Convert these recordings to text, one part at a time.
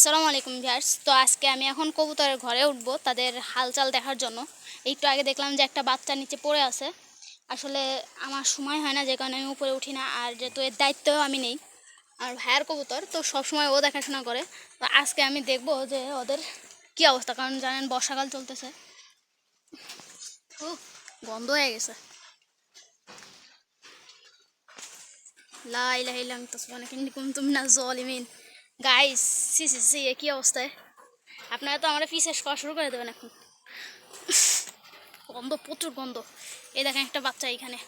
আসসালামু আলাইকুম ভিয়ার্স তো আজকে আমি এখন কবুতরের ঘরে উঠবো তাদের হালচাল দেখার জন্য। একটু আগে দেখলাম যে একটা বাচ্চা নিচে পড়ে আছে। আসলে আমার সময় হয় না, যে কারণে আমি উপরে উঠি না, আর যেহেতু এর দায়িত্বও আমি নেই আর ভাইয়ার কবুতর, তো সবসময় ও দেখাশোনা করে। তো আজকে আমি দেখব যে ওদের কি অবস্থা, কারণ জানেন বর্ষাকাল চলতেছে। ও গন্ধ হয়ে গেছে। লা ইলাহা ইল্লা আনতা সুবহানাকা ইন্নী কুনতু মিনাজ জালিমিন। গাইস সি সি সি এ কি অবস্থায় আপনারা তো আমরা পিসে খাওয়া শুরু করে দেবেন এখন। গন্ধ, প্রচুর গন্ধ। এই দেখেন একটা বাচ্চা এখানে।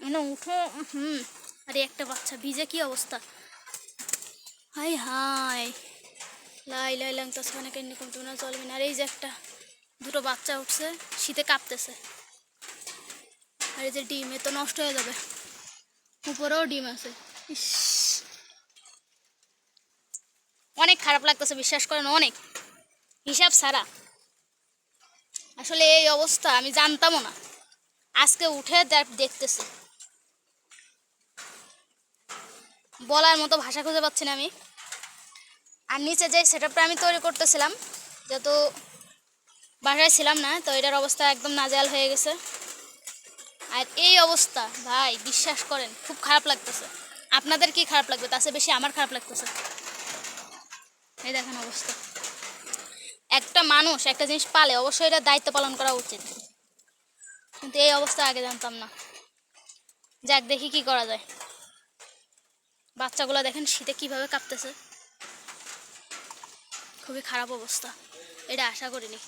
এনে উঠো। হুম। আরে, একটা বাচ্চা, ভিজে কি অবস্থা? হাই হাই। লাই লাই লাং তো সেখানে কেন কুনতু মিনাজ জালিমিন আর এই যে একটা, দুটো বাচ্চা উঠছে, শীতে কাঁপতেছে। আর এই যে ডিম, এ তো নষ্ট হয়ে যাবে। উপরেও ডিম আছে। ইস। অনেক খারাপ লাগতেছে, বিশ্বাস করেন, অনেক। হিসাব ছাড়া। আসলে এই অবস্থা, আমি জানতামও না। আজকে উঠে দেখ- দেখতেছি। বলার মতো ভাষা খুঁজে পাচ্ছি না আমি। আর নিচে যে সেটআপটা আমি তৈরি করতেছিলাম, যেহেতু বাসায় ছিলাম না, তো এটার অবস্থা একদম নাজেয়াল হয়ে গেছে। আর এই অবস্থা, ভাই, বিশ্বাস করেন, খুব খারাপ লাগতেছে। আপনাদের কি খারাপ লাগবে? তার বেশি আমার খারাপ লাগতেছে। দেখেন অবস্থা। একটা মানুষ একটা জিনিস পালে অবশ্যই এটা দায়িত্ব পালন করা উচিত। কিন্তু এই অবস্থা আগে জানতাম না। যাক, দেখি কি করা যায়। বাচ্চাগুলো দেখেন শীতে কীভাবে কাঁপতেছে। খুবই খারাপ অবস্থা। এটা আশা করিনি।